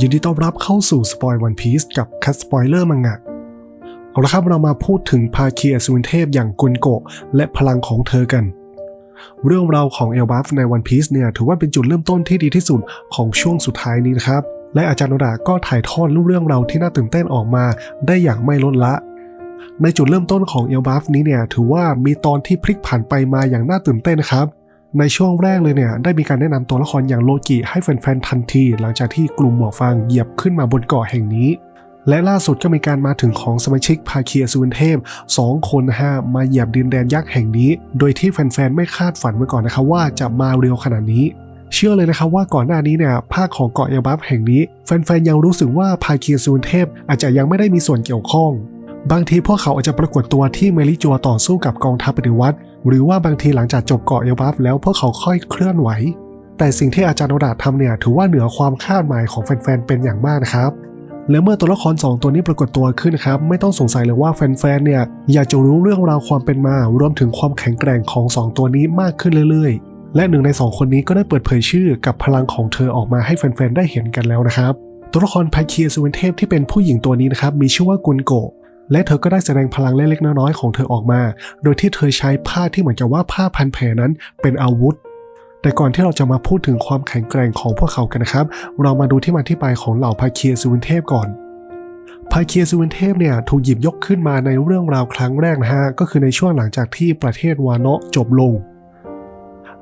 ยินดีต้อนรับเข้าสู่สปอยวันพีซกับคัสสปอยเลอร์มังงะ เอาละครับเรามาพูดถึงภาคีอสูรเทพอย่างกุนโกะและพลังของเธอกัน เรื่องราวของเอลบัฟในวันพีซเนี่ยถือว่าเป็นจุดเริ่มต้นที่ดีที่สุดของช่วงสุดท้ายนี้นะครับ และอาจารย์โนดาก็ถ่ายทอดเรื่องราวที่น่าตื่นเต้นออกมาได้อย่างไม่ลดละ ในจุดเริ่มต้นของเอลบัฟนี้เนี่ยถือว่ามีตอนที่พลิกผันไปมาอย่างน่าตื่นเต้นนะครับ ในช่วงแรกเลยเนี่ยได้มีการแนะนำตัวละครอย่างโลกิให้แฟนๆทันที หลังจากที่กลุ่มหมวกฟางเหยียบขึ้นมาบนเกาะแห่งนี้ และล่าสุดก็มีการมาถึงของสมาชิกภาเคีอสูรเทพ 2 คนนะฮะมาเหยียบดินแดนยักษ์แห่งนี้ โดยที่แฟนๆไม่คาดฝันมาก่อนนะครับว่าจะมาเร็วขนาดนี้เชื่อเลยนะครับว่าก่อนหน้านี้เนี่ยภาคของเกาะเอลบัฟแห่งนี้ แฟนๆยังรู้สึกว่าภาเคีอสูรเทพอาจจะยังไม่ได้มีส่วนเกี่ยวข้อง บางทีพวกเขาอาจจะปรากฏตัวที่เมลิจัวต่อสู้กับกองทัพปฏิวัติ หรือว่าบางทีหลังจากจบเกาะเอลบัฟแล้วพวกเขาค่อยเคลื่อนไหว แต่สิ่งที่อาจารย์โนดาทำเนี่ยถือว่าเหนือความคาดหมายของแฟนๆเป็นอย่างมากนะครับและเมื่อตัวละคร 2 ตัวนี้ปรากฏตัวขึ้นครับ ไม่ต้องสงสัยเลยว่าแฟนๆ เนี่ย อยากจะรู้เรื่องราวความเป็นมา รวมถึงความแข็งแกร่งของ 2 ตัวนี้มากขึ้นเรื่อยๆ และหนึ่งใน 2 คนนี้ก็ได้เปิดเผยชื่อกับพลังของเธอออกมาให้แฟนๆ ได้เห็นกันแล้วนะครับ ตัวละครพาคีสุเวนเทพที่เป็นผู้หญิงตัวนี้นะครับ มีชื่อว่ากุนโกะ และเธอก็ได้แสดงพลังเล็กๆน้อยๆของเธอออกมา โดยที่เธอใช้ผ้าที่เหมือนกับว่าผ้าพันแผลนั้นเป็นอาวุธ แต่ก่อนที่เราจะมาพูดถึงความแข็งแกร่งของพวกเขากันนะครับ เรามาดูที่มาที่ไปของเหล่าภาเคียสุวินเทพก่อนภาเคียสุวินเทพเนี่ยถูกหยิบยกขึ้นมาในเรื่องราวครั้งแรกนะฮะ ก็คือในช่วงหลังจากที่ประเทศวานะจบลง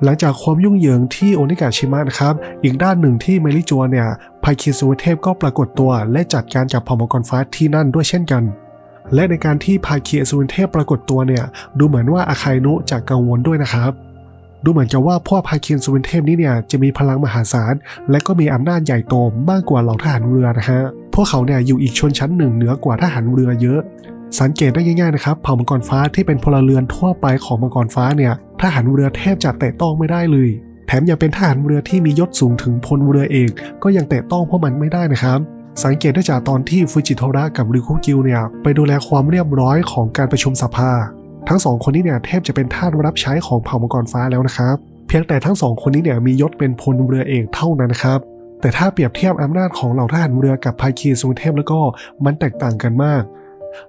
หลังจากความยุ่งเหยิงที่โอนิกาชิมะนะครับ อีกด้านหนึ่งที่เมลิจัวเนี่ยภาคีสุวินเทพก็ปรากฏตัวและจัดการกับเผ่ามังกรฟ้าที่นั่นด้วยเช่นกัน และในการที่ภาคีอสูรเทพปรากฏตัวเนี่ย ดูเหมือนว่าอาคายนุจะกังวลด้วยนะครับ ดูเหมือนจะว่าพวกภาเคีอสูรเทพนี้เนี่ยจะมีพลังมหาศาล และก็มีอำนาจใหญ่โตมากกว่าเหล่าทหารเรือนะฮะ พวกเขาเนี่ยอยู่อีกชนชั้นหนึ่งเหนือกว่าทหารเรือเยอะสังเกตได้ง่ายๆนะครับเผ่ามังกรฟ้าที่เป็นพลเรือนทั่วไปของมังกรฟ้าเนี่ยทหารเรือแทบจะแตะต้องไม่ได้เลย แถมยังเป็นทหารเรือที่มียศสูงถึงพลเรือเอกก็ยังแตะต้องพวกมันไม่ได้นะครับ สังเกตได้จากตอนที่ฟูจิโทระกับริคุกิวเนี่ยไปดูแลความเรียบร้อยของการประชุมสภา ทั้งสองคนนี้เนี่ยแทบจะเป็นทาสรับใช้ของเผ่ามังกรฟ้าแล้วนะครับ เพียงแต่ทั้งสองคนนี้เนี่ยมียศเป็นพลเรือเอกเท่านั้นนะครับ แต่ถ้าเปรียบเทียบอำนาจของเหล่าทหารเรือกับภาคีสุนเทพแล้วก็มันแตกต่างกันมาก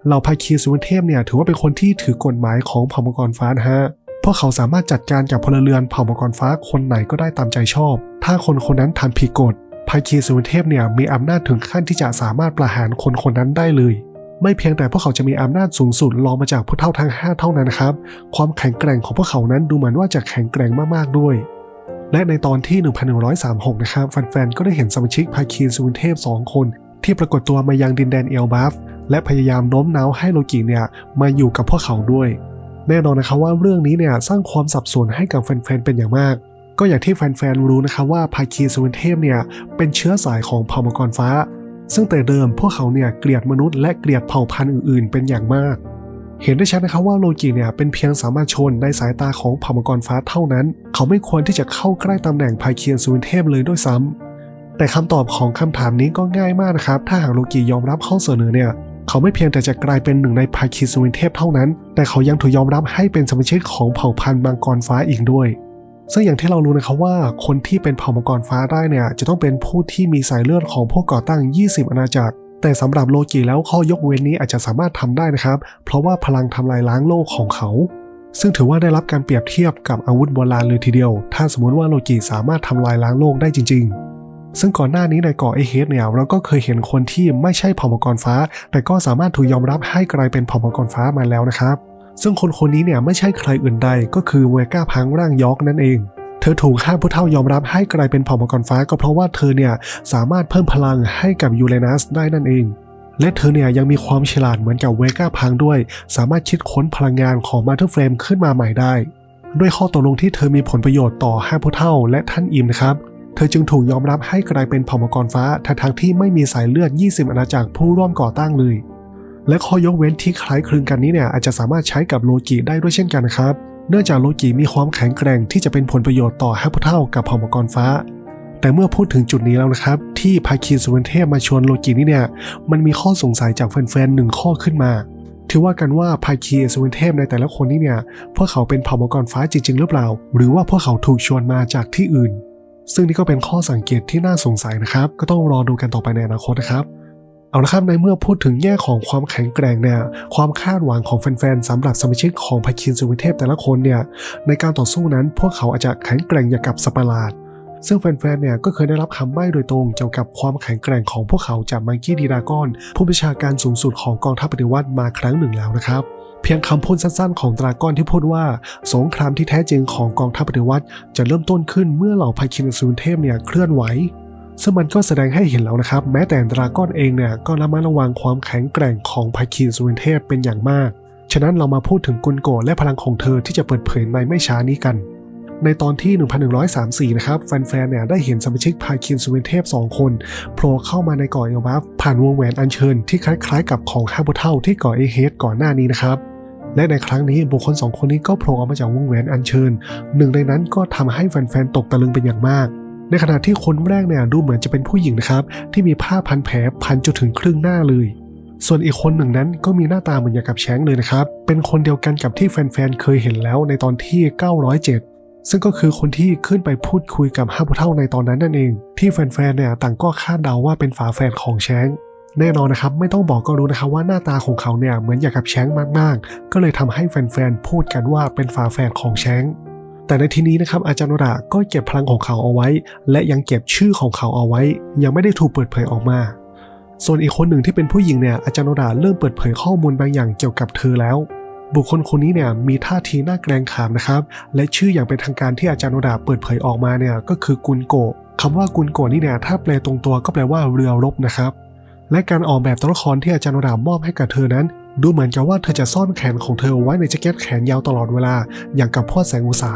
เหล่าภาคีสุนเทพเนี่ยถือว่าเป็นคนที่ถือกฎหมายของเผ่ามังกรฟ้านะฮะพวกเขาสามารถจัดการกับพลเรือนเผ่ามังกรฟ้าคนไหนก็ได้ตามใจชอบ ถ้าคนคนนั้นทำผิดกฎ ภาคีสุนเทพเนี่ยมีอำนาจถึงขั้นที่จะสามารถประหารคนคนนั้นได้เลย ไม่เพียงแต่พวกเขาจะมีอำนาจสูงสุดรองมาจากผู้เท่าทั้ง 5 เท่านั้นนะครับ ความแข็งแกร่งของพวกเขานั้นดูเหมือนว่าจะแข็งแกร่งมากๆด้วย และในตอนที่ 1136 นะครับแฟนๆก็ได้เห็นสมาชิกภาคีสุนเทพ 2 คน ที่ปรากฏตัวมายังดินแดนเอลบัฟและพยายามโน้มน้าวให้โลกิเนี่ยมาอยู่กับพวกเขาด้วย แน่นอนนะครับว่าเรื่องนี้เนี่ยสร้างความสับสนให้กับแฟนๆเป็นอย่างมาก ก็อย่างที่แฟนๆรู้นะครับว่าภาคีสุนเทพเนี่ยเป็นเชื้อสายของเผ่ามังกรฟ้า ซึ่งแต่เดิมพวกเขาเนี่ยเกลียดมนุษย์และเกลียดเผ่าพันธุ์อื่นๆ เป็นอย่างมาก เห็นได้ชัดนะครับว่าโลกิเนี่ยเป็นเพียงสามัญชนในสายตาของเผ่ามังกรฟ้าเท่านั้น เขาไม่ควรที่จะเข้าใกล้ตำแหน่งภาคีสุนเทพเลยด้วยซ้ำแต่คำตอบของคำถามนี้ก็ง่ายมากนะครับ ถ้าหากโลกิยอมรับข้อเสนอเนี่ยเขาไม่เพียงแต่จะกลายเป็นหนึ่งในภาคีสุวินเทพเท่านั้น แต่เขายังถูกยอมรับให้เป็นสมาชิกของเผ่าพันธุ์มังกรฟ้าอีกด้วย ซึ่งอย่างที่เรารู้นะครับว่าคนที่เป็นเผ่ามังกรฟ้าได้เนี่ยจะต้องเป็นผู้ที่มีสายเลือดของผู้ก่อตั้ง 20 อาณาจักร แต่สำหรับโลกิแล้วข้อยกเว้นนี้อาจจะสามารถทำได้นะครับ เพราะว่าพลังทำลายล้างโลกของเขา ซึ่งถือว่าได้รับการเปรียบเทียบกับอาวุธโบราณเลยทีเดียว ถ้าสมมติว่าโลกิสามารถทำลายล้างโลกได้จริง ๆซึ่งก่อนหน้านี้ในเกาะเอเฮดเนี่ยเราก็เคยเห็นคนที่ไม่ใช่เผ่ามังกรฟ้า แต่ก็สามารถถูกยอมรับให้กลายเป็นเผ่ามังกรฟ้ามาแล้วนะครับ ซึ่งคนคนนี้เนี่ยไม่ใช่ใครอื่นใดก็คือเวก้าพังร่างยอกนั่นเอง เธอถูกห้าผู้เท่ายอมรับให้กลายเป็นเผ่ามังกรฟ้าก็เพราะว่าเธอเนี่ยสามารถเพิ่มพลังให้กับยูเรนัสได้นั่นเอง และเธอเนี่ยยังมีความฉลาดเหมือนกับเวก้าพังด้วย สามารถคิดค้นพลังงานของมาเธอร์เฟรมขึ้นมาใหม่ได้ ด้วยข้อตกลงที่เธอมีผลประโยชน์ต่อห้าผู้เท่าและท่านอิมนะครับเธอจึงถูกยอมรับให้กลายเป็นเผ่ามังกรฟ้าทั้งที่ไม่มีสายเลือด 20 อาณาจักรผู้ร่วมก่อตั้งเลย และข้อยกเว้นที่คล้ายคลึงกันนี้เนี่ยอาจจะสามารถใช้กับโลกิได้ด้วยเช่นกันครับ เนื่องจากโลกิมีความแข็งแกร่งที่จะเป็นผลประโยชน์ต่อห้าผู้เท่ากับเผ่ามังกรฟ้า แต่เมื่อพูดถึงจุดนี้แล้วนะครับ ที่ภาคีสุวรรณเทพมาชวนโลกินี่เนี่ยมันมีข้อสงสัยจากแฟนๆหนึ่งข้อขึ้นมาถือว่ากันว่าภาคีสุวรรณเทพในแต่ละคนนี่เนี่ยพวกเขาเป็นเผ่ามังกรฟ้าจริง ๆ หรือเปล่า หรือว่าพวกเขาถูกชวนมาจากที่อื่น ซึ่งนี่ก็เป็นข้อสังเกตที่น่าสงสัยนะครับ ก็ต้องรอดูกันต่อไปในอนาคตนะครับ เอาละครับในเมื่อพูดถึงแง่ของความแข็งแกร่งเนี่ยความคาดหวังของแฟนๆสำหรับสมาชิกของพาคินสุวิเทพแต่ละคนเนี่ยในการต่อสู้นั้นพวกเขาอาจจะแข็งแกร่งอย่างกับสปาราดซึ่งแฟนๆเนี่ยก็เคยได้รับคำใบ้โดยตรงเกี่ยวกับความแข็งแกร่งของพวกเขาจากมังกี้ดีดากอน ผู้บัญชาการสูงสุดของกองทัพปฏิวัติมาครั้งหนึ่งแล้วนะครับเพียงคำพูดสั้นๆ ของดราก้อนที่พูดว่า สงครามที่แท้จริงของกองทัพปฏิวัติ จะเริ่มต้นขึ้นเมื่อเหล่าพาคินสุวิเทพเนี่ยเคลื่อนไหว ซึ่งมันก็แสดงให้เห็นแล้วนะครับ แม้แต่ดราก้อนเองเนี่ยก็ระมัดระวังความแข็งแกร่งของพาคินสุวินเทพเป็นอย่างมาก ฉะนั้นเรามาพูดถึงกุนโกและพลังของเธอที่จะเปิดเผยในไม่ช้านี้กัน ในตอนที่ 1134 นะครับ แฟนๆ เนี่ยได้เห็นสมาชิกพาคินสุวินเทพ 2 คนโผล่เข้ามาในเกาะเอลบัฟผ่านวงแหวนอัญเชิญที่คล้ายๆ กับของฮาบุเทลที่เกาะเอเฮดก่อนหน้านี้นะครับและในครั้งนี้บุคคลสองคนนี้ก็โผล่ออกมาจากวงแหวนอัญเชิญ หนึ่งในนั้นก็ทำให้แฟนๆตกตะลึงเป็นอย่างมาก ในขณะที่คนแรกเนี่ยดูเหมือนจะเป็นผู้หญิงนะครับ ที่มีผ้าพันแผลพันจนถึงครึ่งหน้าเลย ส่วนอีกคนหนึ่งนั้นก็มีหน้าตาเหมือนอย่างกับแชงเลยนะครับ เป็นคนเดียวกันกับที่แฟนๆเคยเห็นแล้วในตอนที่ 907ซึ่งก็คือคนที่ขึ้นไปพูดคุยกับห้าผู้เท่าในตอนนั้นนั่นเอง ที่แฟนๆเนี่ยต่างก็คาดเดาว่าเป็นฝาแฝดของแชงแน่นอนนะครับไม่ต้องบอกก็รู้นะครับว่าหน้าตาของเขาเนี่ยเหมือนอย่างกับแชงมากๆ ก็เลยทำให้แฟนๆพูดกันว่าเป็นฝาแฝดของแชง แต่ในที่นี้นะครับอาจารย์โนดาก็เก็บพลังของเขาเอาไว้ และยังเก็บชื่อของเขาเอาไว้ ยังไม่ได้ถูกเปิดเผยออกมา ส่วนอีกคนหนึ่งที่เป็นผู้หญิงเนี่ยอาจารย์โนดาเริ่มเปิดเผยข้อมูลบางอย่างเกี่ยวกับเธอแล้ว บุคคลคนนี้เนี่ยมีท่าทีน่าเกรงขามนะครับและชื่ออย่างเป็นทางการที่อาจารย์โนดาเปิดเผยออกมาเนี่ยก็คือกุนโกะคำว่ากุนโกะนี่เนี่ยถ้าแปลตรงตัวก็แปลว่าเรือรบนะครับและการออกแบบตัวละครที่อาจารย์โนดามอบให้กับเธอนั้น ดูเหมือนกับว่าเธอจะซ่อนแขนของเธอไว้ในแจ็คเก็ตแขนยาวตลอดเวลา อย่างกับพ่อแสงอุสา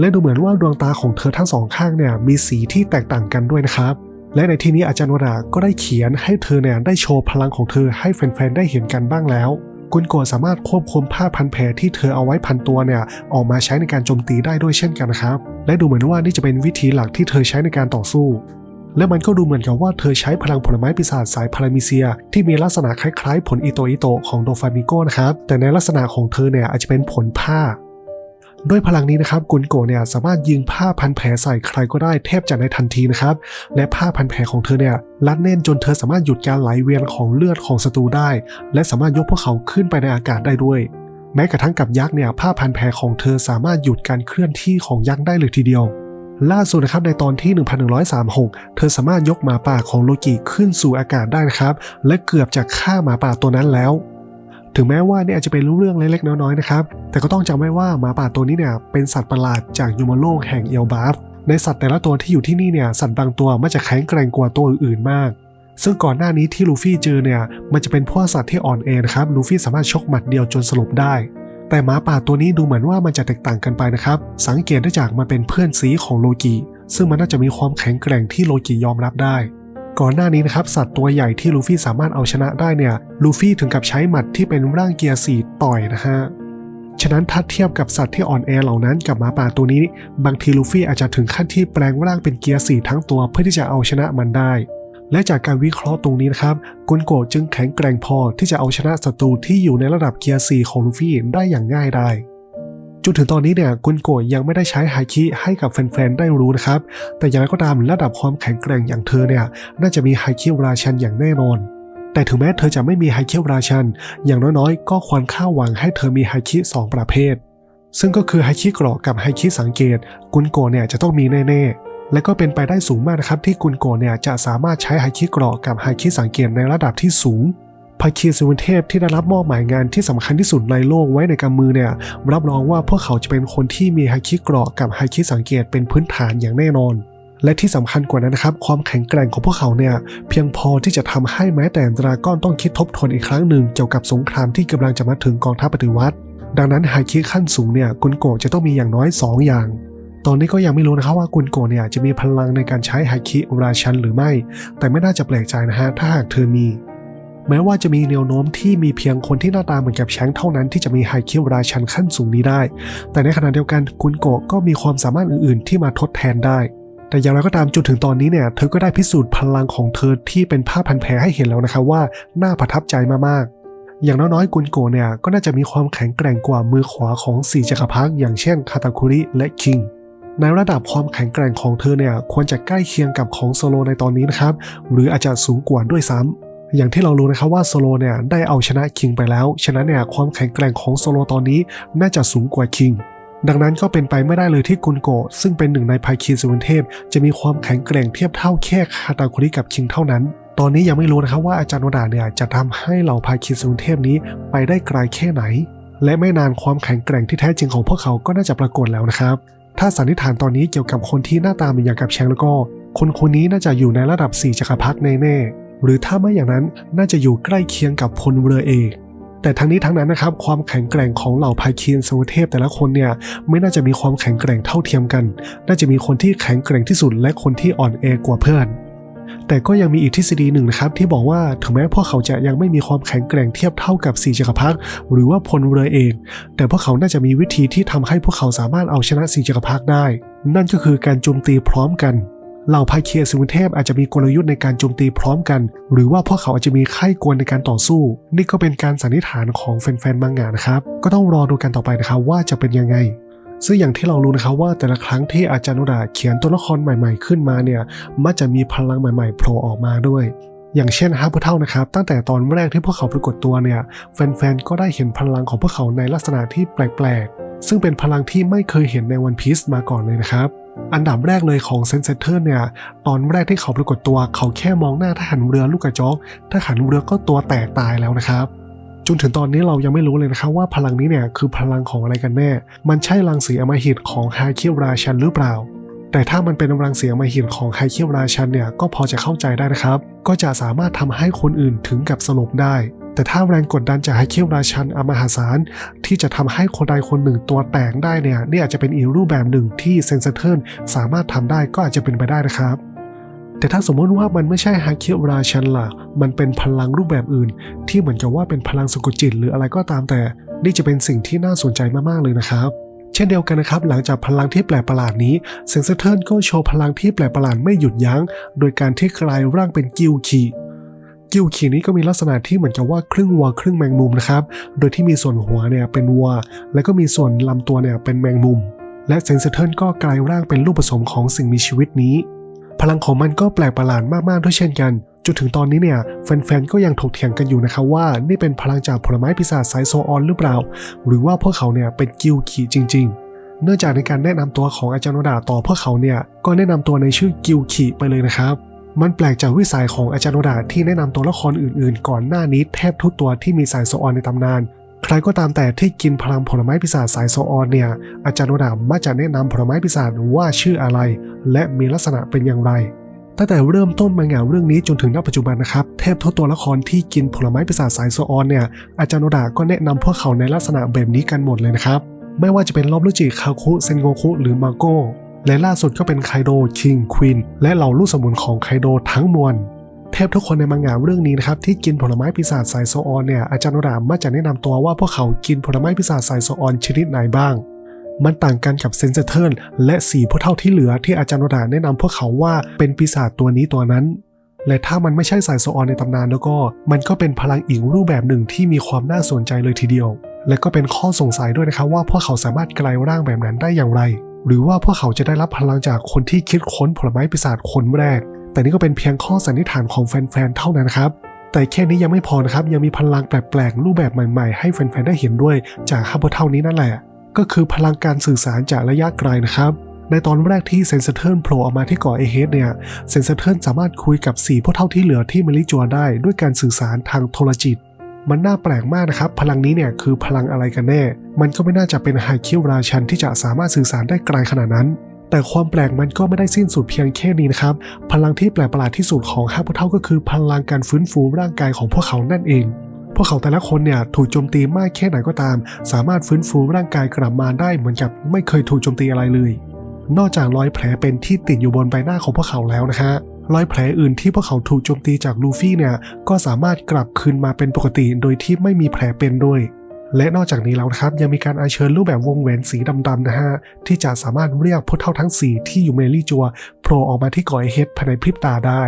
และดูเหมือนว่าดวงตาของเธอทั้งสองข้างเนี่ยมีสีที่แตกต่างกันด้วยนะครับ และในที่นี้อาจารย์วราก็ได้เขียนให้เธอเนี่ยได้โชว์พลังของเธอให้แฟนๆได้เห็นกันบ้างแล้วกุนโกสามารถควบคุมผ้าพันแผลที่เธอเอาไว้พันตัวเนี่ยออกมาใช้ในการโจมตีได้ด้วยเช่นกันนะครับ และดูเหมือนว่านี่จะเป็นวิธีหลักที่เธอใช้ในการต่อสู้ และมันก็ดูเหมือนกับว่าเธอใช้พลังผลไม้ปีศาจสายพารามิเซีย ที่มีลักษณะคล้ายๆ ผลอิโตอิโตของโดฟามิโกนะครับแต่ในลักษณะของเธอเนี่ยอาจจะเป็นผลผ้า ด้วยพลังนี้นะครับกุนโกเนี่ยสามารถยิงผ้าพันแผลใส่ใครก็ได้แทบจะในทันทีนะครับและผ้าพันแผลของเธอเนี่ยรัดแน่นจนเธอสามารถหยุดการไหลเวียนของเลือดของศัตรูได้ และสามารถยกพวกเขาขึ้นไปในอากาศได้ด้วย แม้กระทั่งกับยักษ์เนี่ยผ้าพันแผลของเธอสามารถหยุดการเคลื่อนที่ของยักษ์ได้เลยทีเดียวล่าสุดนะครับในตอนที่ 1136 เธอสามารถยกหมาป่าของโลกิขึ้นสู่อากาศได้นะครับ และเกือบจะฆ่าหมาป่าตัวนั้นแล้ว ถึงแม้ว่านี่อาจจะเป็นเรื่องเล็กๆน้อยๆนะครับ แต่ก็ต้องจำไว้ว่าหมาป่าตัวนี้เนี่ยเป็นสัตว์ประหลาดจากยูมาโลกแห่งเอลบาฟในสัตว์แต่ละตัวที่อยู่ที่นี่เนี่ยสัตว์บางตัวมันจะแข็งแกร่งกว่าตัวอื่นๆมาก ซึ่งก่อนหน้านี้ที่ลูฟี่เจอเนี่ยมันจะเป็นพวกสัตว์ที่อ่อนแอนะครับลูฟี่สามารถชกหมัดเดียวจนสลบได้ แต่หมาป่าตัวนี้ดูเหมือนว่ามันจะแตกต่างกันไปนะครับ สังเกตได้จากมันเป็นเพื่อนซีของโลกิซึ่งมันน่าจะมีความแข็งแกร่งที่โลกิยอมรับได้ ก่อนหน้านี้นะครับสัตว์ตัวใหญ่ที่ลูฟี่สามารถเอาชนะได้เนี่ยลูฟี่ถึงกับใช้หมัดที่เป็นร่างเกียร์สีต่อยนะฮะฉะนั้นถ้าเทียบกับสัตว์ที่อ่อนแอเหล่านั้นกับหมาป่าตัวนี้ บางทีลูฟี่อาจจะถึงขั้นที่แปลงร่างเป็นเกียร์สีทั้งตัวเพื่อที่จะเอาชนะมันได้ และจากการวิเคราะห์ตรงนี้นะครับกุนโกจึงแข็งแกร่งพอที่จะเอาชนะศัตรูที่อยู่ในระดับเกียร์สีของลูฟี่ได้อย่างง่ายได้ จนถึงตอนนี้เนี่ยกุนโกยังไม่ได้ใช้ไฮคิให้กับแฟนๆได้รู้นะครับ แต่อย่างไรก็ตามระดับความแข็งแกร่งอย่างเธอเนี่ยน่าจะมีไฮคิราชันอย่างแน่นอนแต่ถึงแม้เธอจะไม่มีไฮคิราชัน อย่างน้อยๆ ก็ควรค่าหวังให้เธอมีไฮคิสองประเภท ซึ่งก็คือไฮคิเกราะกับไฮคิสังเกต กุนโกเนี่ยจะต้องมีแน่ๆ และก็เป็นไปได้สูงมากนะครับที่กุนโกเนี่ยจะสามารถใช้ไฮคิเกราะกับไฮคิสังเกตในระดับที่สูง ภาคีสุวรรณเทพที่ได้รับมอบหมายงานที่สำคัญที่สุดในโลกไว้ในกำมือเนี่ย รับรองว่าพวกเขาจะเป็นคนที่มีไฮคิเกราะกับไฮคิสังเกตเป็นพื้นฐานอย่างแน่นอน และที่สำคัญกว่านั้นนะครับ ความแข็งแกร่งของพวกเขาเนี่ยเพียงพอที่จะทำให้แม้แต่ดราก้อนต้องคิดทบทวนอีกครั้งหนึ่งเกี่ยวกับสงครามที่กำลังจะมาถึงกองทัพปฏิวัติ ดังนั้นไฮคิขั้นสูงเนี่ยกุนโกะจะต้องมีอย่างน้อย 2 อย่างตอนนี้ก็ยังไม่รู้นะครับว่ากุนโกะเนี่ยจะมีพลังในการใช้ไฮคิราชันหรือไม่ แต่ไม่น่าจะแปลกใจนะฮะถ้าหากเธอมี แม้ว่าจะมีแนวโน้มที่มีเพียงคนที่หน้าตาเหมือนกับแชงเท่านั้นที่จะมีไฮคิวราชันขั้นสูงนี้ได้ แต่ในขณะเดียวกันกุนโกะก็มีความสามารถอื่นๆ ที่มาทดแทนได้ แต่อย่างไรก็ตามจนถึงตอนนี้เนี่ยเธอก็ได้พิสูจน์พลังของเธอที่เป็นผ้าพันแผลให้เห็นแล้วนะครับว่าน่าประทับใจมากๆอย่างน้อยๆ กุนโกะเนี่ยก็น่าจะมีความแข็งแกร่งกว่ามือขวาของสี่จักรพรรดิอย่างเช่นคาตาคุริและคิง ในระดับความแข็งแกร่งของเธอเนี่ยควรจะใกล้เคียงกับของโซโลในตอนนี้นะครับ หรืออาจจะสูงกว่าด้วยซ้ำ อย่างที่เรารู้นะครับว่าโซโลเนี่ยได้เอาชนะคิงไปแล้ว ฉะนั้นเนี่ยความแข็งแกร่งของโซโลตอนนี้น่าจะสูงกว่าคิง ดังนั้นก็เป็นไปไม่ได้เลยที่กุนโกะซึ่งเป็นหนึ่งในภาคีสุวินเทพ จะมีความแข็งแกร่งเทียบเท่าแค่คาตาคุริกับคิงเท่านั้น ตอนนี้ยังไม่รู้นะครับว่าอาจารย์โนดาเนี่ยจะทำให้เหล่าภาคีสุวินเทพนี้ไปได้ไกลแค่ไหน และไม่นานความแข็งแกร่งที่แท้จริงของพวกเขาก็น่าจะปรากฏแล้วนะครับ ถ้าสันนิษฐานตอนนี้เกี่ยวกับคนที่หน้าตาเหมือนอย่างกับแชงแล้วก็ คนคนนี้น่าจะอยู่ในระดับ4จักรพรรดิแน่ๆ หรือถ้าไม่อย่างนั้นน่าจะอยู่ใกล้เคียงกับพลเรือเอกแต่ทั้งนี้ทั้งนั้นนะครับความแข็งแกร่งของเหล่าภาคีนสวเทพแต่ละคนเนี่ยไม่น่าจะมีความแข็งแกร่งเท่าเทียมกัน น่าจะมีคนที่แข็งแกร่งที่สุดและคนที่อ่อนแอกว่าเพื่อน แต่ก็ยังมีอีกทฤษฎีหนึ่งนะครับที่บอกว่าถึงแม้พวกเขาจะยังไม่มีความแข็งแกร่งเทียบเท่ากับสี่จักรพรรดิหรือว่าพลเรือเองแต่พวกเขาน่าจะมีวิธีที่ทำให้พวกเขาสามารถเอาชนะสี่จักรพรรดิได้ นั่นก็คือการโจมตีพร้อมกัน เหล่าภาคีอสูรเทพอาจจะมีกลยุทธ์ในการโจมตีพร้อมกัน หรือว่าพวกเขาอาจจะมีไข้กวนในการต่อสู้ นี่ก็เป็นการสันนิษฐานของแฟนๆมังงะนะครับ ก็ต้องรอดูกันต่อไปนะครับว่าจะเป็นยังไงซึ่งอย่างที่เรารู้นะครับว่าแต่ละครั้งที่อาจารย์โนดาเขียนตัวละครใหม่ๆ ขึ้นมาเนี่ยมักจะมีพลังใหม่ๆโผล่ออกมาด้วย อย่างเช่นฮาร์ปเท่านะครับ ตั้งแต่ตอนแรกที่พวกเขาปรากฏตัวเนี่ยแฟนๆก็ได้เห็นพลังของพวกเขาในลักษณะที่แปลกๆ ซึ่งเป็นพลังที่ไม่เคยเห็นในวันพีซมาก่อนเลยนะครับ อันดับแรกเลยของเซนเซเตอร์เนี่ย ตอนแรกที่เขาปรากฏตัวเขาแค่มองหน้าทหารเรือลูกกระจอกทหารเรือก็ตัวแตกตายแล้วนะครับจนถึงตอนนี้เรายังไม่รู้เลยนะครับว่าพลังนี้เนี่ยคือพลังของอะไรกันแน่ มันใช่รังสีอมหิตของฮาคิราชันหรือเปล่า แต่ถ้ามันเป็นรังสีอมหิตของไฮเคียวราชันเนี่ยก็พอจะเข้าใจได้นะครับ ก็จะสามารถทำให้คนอื่นถึงกับสลบได้ แต่ถ้าแรงกดดันจากไฮเคียวราชันอมหาศาลที่จะทำให้คนใดคนหนึ่งตัวแตกได้เนี่ยนี่อาจจะเป็นอีกรูปแบบหนึ่งที่เซนเซอร์เทิร์นสามารถทำได้ก็อาจจะเป็นไปได้นะครับแต่ถ้าสมมติว่ามันไม่ใช่ฮาคิราชันล่ะ มันเป็นพลังรูปแบบอื่น ที่เหมือนกับว่าเป็นพลังสกดจิต หรืออะไรก็ตามแต่ นี่จะเป็นสิ่งที่น่าสนใจมากๆเลยนะครับ เช่นเดียวกันนะครับ หลังจากพลังที่แปลกประหลาดนี้เซนเซอร์เทิร์นก็โชว์พลังที่แปลกประหลาดไม่หยุดยัง้ง โดยการที่กลายร่างเป็นกิวคี กิวคีนี้ก็มีลักษณะที่เหมือนกับว่าครึ่งวัวครึ่งแมงมุมนะครับ โดยที่มีส่วนหัวเนี่ยเป็นวัว แล้วก็มีส่วนลำตัวเนี่ยเป็นแมงมุม และเซนเซอร์เทิร์นก็กลายร่างเป็นรูปผสมของสิ่งมีชีวิตนี้ พลังของมันก็แปลกประหลาดมากๆด้วยเช่นกัน จนถึงตอนนี้เนี่ยแฟนๆก็ยังถกเถียงกันอยู่นะครับว่านี่เป็นพลังจากผลไม้ปีศาจสายโซออนหรือเปล่า หรือว่าพวกเขาเนี่ยเป็นกิวคีจริง ๆเนื่องจากในการแนะนำตัวของอาจารย์โนดาต่อพวกเขาเนี่ย ก็แนะนำตัวในชื่อกิวคีไปเลยนะครับ มันแปลกจากวิสัยของอาจารย์โนดาที่แนะนำตัวละครอื่นๆ ก่อนหน้านี้แทบทุกตัวที่มีสายโซออนในตำนาน ใครก็ตามแต่ที่กินพลังผลไม้ปีศาจสายโซออนเนี่ย อาจารย์โนดามักจะแนะนำผลไม้ปีศาจว่าชื่ออะไร และมีลักษณะเป็นอย่างไร ตั้งแต่เริ่มต้นมางานเรื่องนี้จนถึงณปัจจุบันนะครับแทบทุกตัวละครที่กินผลไม้ปีศาจสายโซออนเนี่ย อาจารย์โนดาก็แนะนำพวกเขาในลักษณะแบบนี้กันหมดเลยนะครับ ไม่ว่าจะเป็นลอบลูจิคาคุเซนโงคุหรือมาโก และล่าสุดก็เป็นไคโดคิงควีนและเหล่าลูกสมุนของไคโดทั้งมวลแทบทุกคนในมังงะเรื่องนี้นะครับที่กินผลไม้ปีศาจสายโซออนเนี่ยอาจารย์โนดามักจะแนะนำตัวว่าพวกเขากินผลไม้ปีศาจสายโซออนชนิดไหนบ้าง มันต่างกันกับเซนเซอร์เทิร์นและสีผู้เท่าที่เหลือที่อาจารย์โนดาแนะนำพวกเขาว่าเป็นปีศาจตัวนี้ตัวนั้น และถ้ามันไม่ใช่สายโซออนในตำนานแล้วก็ มันก็เป็นพลังอีกรูปแบบหนึ่งที่มีความน่าสนใจเลยทีเดียว และก็เป็นข้อสงสัยด้วยนะครับว่าพวกเขาสามารถกลายร่างแบบนั้นได้อย่างไร หรือว่าพวกเขาจะได้รับพลังจากคนที่คิดค้นผลไม้ปีศาจคนแรก แต่นี่ก็เป็นเพียงข้อสันนิษฐานของแฟนๆ เท่านั้นครับ แต่แค่นี้ยังไม่พอนะครับ ยังมีพลังแปลกๆ รูปแบบใหม่ๆ ให้แฟนๆ ได้เห็นด้วยจากฮับเท่านี้นั่นแหละ ก็คือพลังการสื่อสารจากระยะไกลนะครับ ในตอนแรกที่เซนเซอร์เทิร์นโผล่ออกมาที่เกาะเอเฮดเนี่ย เซนเซอร์เทิร์นสามารถคุยกับสี่พวกเท่าที่เหลือที่เมลิจัวได้ด้วยการสื่อสารทางโทรจิต มันน่าแปลกมากนะครับ พลังนี้เนี่ยคือพลังอะไรกันแน่ มันก็ไม่น่าจะเป็นไฮคิวราชันที่จะสามารถสื่อสารได้ไกลขนาดนั้น แต่ความแปลกมันก็ไม่ได้สิ้นสุดเพียงแค่นี้นะครับ พลังที่แปลกประหลาดที่สุดของห้าพวกเท่าก็คือพลังการฟื้นฟูร่างกายของพวกเขานั่นเอง พวกเขาแต่ละคนเนี่ยถูกโจมตีมากแค่ไหนก็ตาม สามารถฟื้นฟูร่างกายกลับมาได้เหมือนกับไม่เคยถูกโจมตีอะไรเลย นอกจากรอยแผลเป็นที่ติดอยู่บนใบหน้าของพวกเขาแล้วนะฮะ รอยแผลอื่นที่พวกเขาถูกโจมตีจากลูฟี่เนี่ยก็สามารถกลับคืนมาเป็นปกติโดยที่ไม่มีแผลเป็นด้วย และนอกจากนี้แล้วนะครับยังมีการอัญเชิญรูปแบบวงแหวนสีดำๆนะฮะที่จะสามารถเรียกพวกเท่าทั้ง4ที่อยู่เมลี่จัวโผล่ออกมาที่กาะไอเฮดภายในพริบตาได้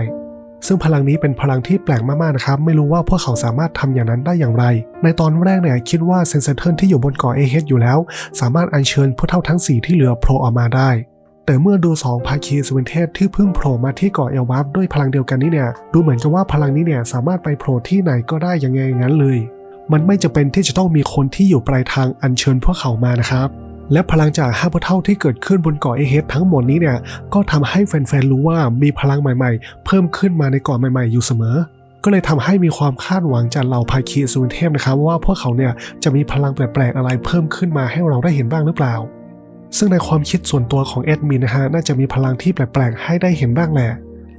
ซึ่งพลังนี้เป็นพลังที่แปลกมากๆนะครับ ไม่รู้ว่าพวกเขาสามารถทำอย่างนั้นได้อย่างไร ในตอนแรกเนี่ยคิดว่าเซนเซอร์เทิลที่อยู่บนเกาะเอเฮดอยู่แล้ว สามารถอัญเชิญพวกเท่าทั้ง 4 ที่เหลือโผล่ออกมาได้ แต่เมื่อดูสองภาคีสวินเทพที่เพิ่งโผล่มาที่เกาะเอลบัฟด้วยพลังเดียวกันนี้เนี่ย ดูเหมือนกับว่าพลังนี้เนี่ยสามารถไปโผล่ที่ไหนก็ได้ยังไงอย่างนั้นเลย มันไม่จะเป็นที่จะต้องมีคนที่อยู่ปลายทางอัญเชิญพวกเขามานะครับและพลังจากห้าพุเท่าที่เกิดขึ้นบนเกาะเอเฮดทั้งหมดนี้เนี่ย ก็ทำให้แฟนๆรู้ว่ามีพลังใหม่ๆ เพิ่มขึ้นมาในเกาะใหม่ๆ อยู่เสมอ ก็เลยทำให้มีความคาดหวังจากเหล่าภาคีสุนเทพนะครับว่าพวกเขาเนี่ยจะมีพลังแปลกๆอะไรเพิ่มขึ้นมาให้เราได้เห็นบ้างหรือเปล่า ซึ่งในความคิดส่วนตัวของแอดมินนะฮะน่าจะมีพลังที่แปลกๆ ให้ได้เห็นบ้างแหละ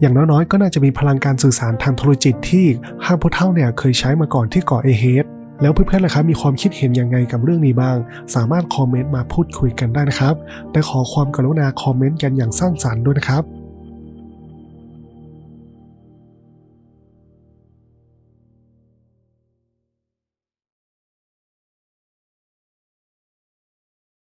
อย่างน้อยๆ ก็น่าจะมีพลังการสื่อสารทางโทรจิตที่ห้าพุเท่าเนี่ยเคยใช้มาก่อนที่เกาะเอเฮดแล้วเพื่อนๆล่ะครับมีความคิดเห็นยังไงกับเรื่องนี้บ้าง สามารถคอมเมนต์มาพูดคุยกันได้นะครับ แต่ขอความกรุณาคอมเมนต์กันอย่างสร้างสรรค์ด้วยนะครับ